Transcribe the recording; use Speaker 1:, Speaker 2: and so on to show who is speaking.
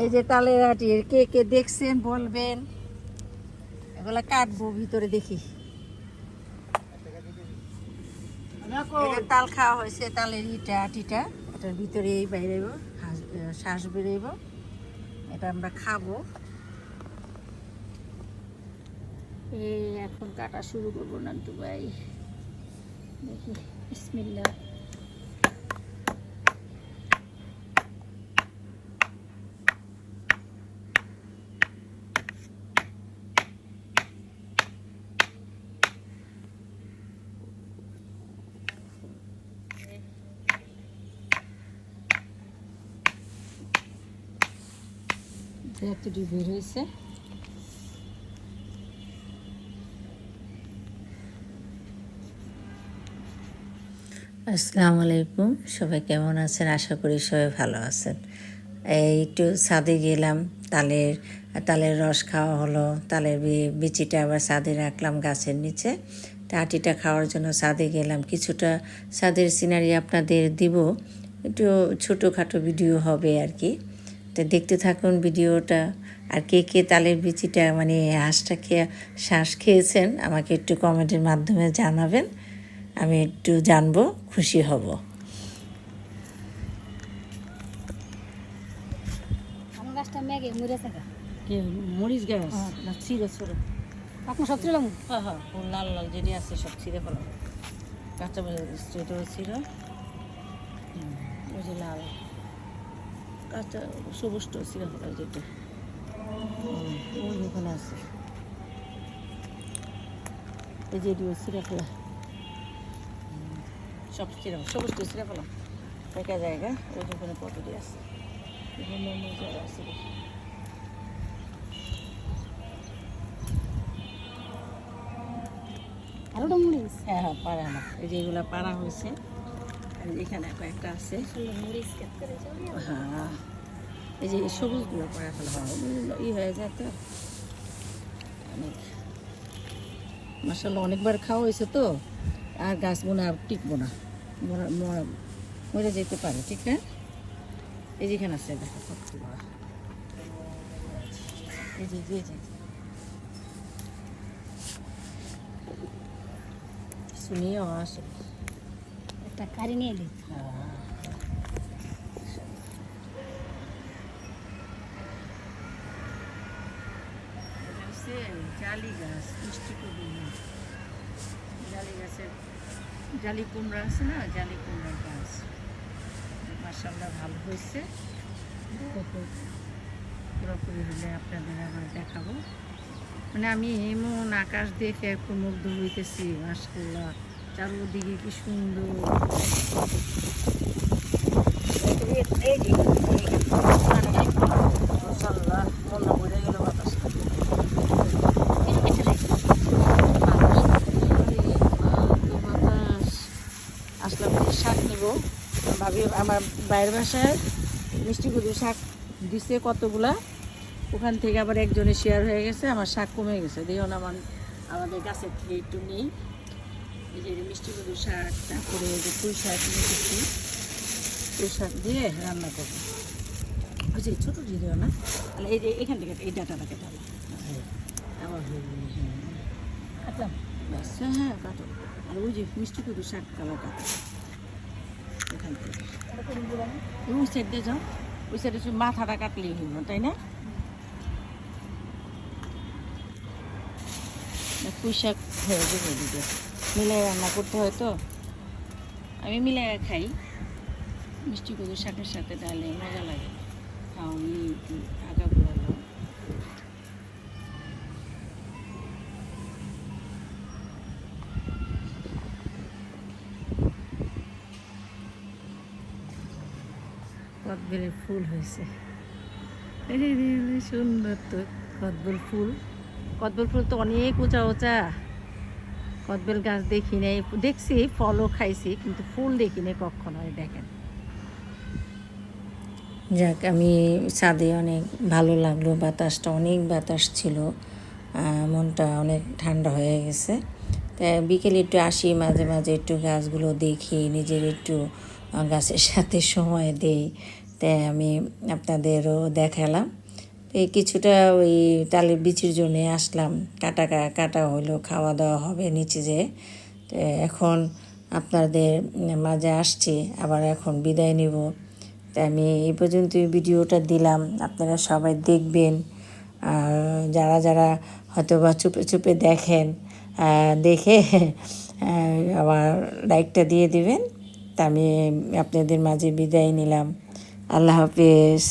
Speaker 1: এই যে তালের আটি কে কে দেখছেন বলবেন? এগুলা কাটবো ভিতরে দেখি। তাল খাওয়া হয়েছে, তালের ইটা, আটিটা। এটার ভিতরে এই বাইরেব শ্বাস বেরোইব। এটা আমরা খাব। এই এখন কাটা শুরু করব নান্টু ভাই। দেখি, বিসমিল্লাহ। এতটি
Speaker 2: আসসালামু আলাইকুম, সবাই কেমন আছেন? আশা করি সবাই ভালো আছেন। এই একটু ছাদে গেলাম, তালের তালের রস খাওয়া হলো, তালের বিচিটা আবার ছাদে রাখলাম গাছের নিচে। আটিটা খাওয়ার জন্য ছাদে গেলাম। কিছুটা ছাদের সিনারি আপনাদের দিব, একটু ছোটোখাটো ভিডিও হবে আর কি। তো দেখতে থাকুন ভিডিওটা। আর কে কে তালের বিচিটা মানে হাঁসটা খেয়ে শ্বাস খেয়েছেন আমাকে একটু কমেন্টের মাধ্যমে জানাবেন। আমি একটু জানব খুশি হব।
Speaker 1: ছোড়ে
Speaker 3: আপনার সব ছিল
Speaker 1: হ্যাঁ হ্যাঁ লাল লাল যেটি আছে সব ছিঁড়ে ফেলাম। কাঁচা ছিল ওই যে লাল। কাঁচা সবুজটাও ছিঁড়ে ফেলা যেটা ওই ওখানে আছে। এই যে এটিও ছিঁড়ে সব ছিঁড়ে সবুজটা ছিঁড়ে ফেলাম একা জায়গা ওই ওখানে কতটি আছে। গাছ আছে।
Speaker 3: আরোটা মরিচ
Speaker 1: হ্যাঁ হ্যাঁ পাড়া না। এই যে এগুলো পাড়া হয়েছে। এখানে কয়েকটা আছে। হ্যাঁ। এই যে সবুজগুলো পাড়া ফেলা ই হয়ে যায় তো। অনেক মাসাল্লাহ অনেকবার খাওয়া হয়েছে তো। আর গাছ মনে আর টিকবো না। মরা- যেতে পারে ঠিক না? এই যেখানে আছে দেখো এই যে এই যে শুনিও আসে
Speaker 3: একটা কারি নিয়ে এলি
Speaker 1: জালি গাছ মিষ্টি কদম জালি গাছের জালি কুমড়া আছে না? জালি কুমড়ার গাছ। মাসাল্লাহ ভালো হয়েছে পুরোপুরি হলে আপনাদের আবার দেখাবো। মানে আমি এমন আকাশ দেখে একটু মুগ্ধ হইতেছি মাসাল্লাহ চারোদিকে কি সুন্দর মন শাক নিব ভাবি আমার বাইরের বাসায় মিষ্টি কুদু শাক দিছে কতগুলা ওখান থেকে আবার একজনে শেয়ার হয়ে গেছে আমার শাক কমে গেছে দেখুন আমার আমাদের গাছের থেকে একটু নেই এই যে মিষ্টি শাক তারপরে এই যে পুঁই শাক নিয়েছি। পুঁই শাক দিয়ে রান্না করব। ওই যে ছোটো দিয়ে না? তাহলে এই যে এখান থেকে এই আবার হ্যাঁ।
Speaker 3: কাটলাম।
Speaker 1: ব্যাস, হ্যাঁ কাটো। আর ওই যে মিষ্টি শাক কালো কাটো। এখান থেকে।
Speaker 3: ওটা করে দিলাম
Speaker 1: ওই সাইড দিয়ে যাও। ওই সাইডে মাথাটা কাটলেই হইল তাই না? পুঁই শাক হয়ে যাবে দিকে মিলাই রান্না করতে হয় তো? আমি মিলাই খাই। মিষ্টি কুদু শাকের সাথে ডালে মজা লাগে। খাও আমি আগা ঘুরালো কদবেলের ফুল হয়েছে। সুন্দর তো কদবেল ফুল। কদবেল ফুল তো অনেক উঁচা উঁচা। কদবেল গাছ দেখি নাই, দেখছি, ফলও খাইছি, কিন্তু ফুল দেখি নাই কখনো দেখেন।
Speaker 2: যাক, আমি ছাদে অনেক ভালো লাগল, বাতাসটা অনেক বাতাস ছিল মনটা অনেক ঠান্ডা হয়ে গেছে। তা বিকেলে একটু আসি, মাঝে মাঝে একটু গাছগুলো দেখি, নিজের একটু গাছের সাথে সময় দেই।
Speaker 1: তাই আমি আপনাদেরও দেখালাম। এই কিছুটা ওই তালের বিচির জন্যে আসলাম। কাটা কাটা হলো খাওয়া দাওয়া হবে নিচে যে। এখন আপনাদের মাঝে আসছি, আবার এখন বিদায় নেব। তাই আমি এই পর্যন্তই ভিডিওটা দিলাম। আপনারা সবাই দেখবেন। আর যারা যারা হয়তো বা চুপে চুপে দেখেন দেখে আবার লাইকটা দিয়ে দিবেন। তা আমি আপনাদের মাঝে বিদায় নিলাম। আল্লাহ হাফেজ।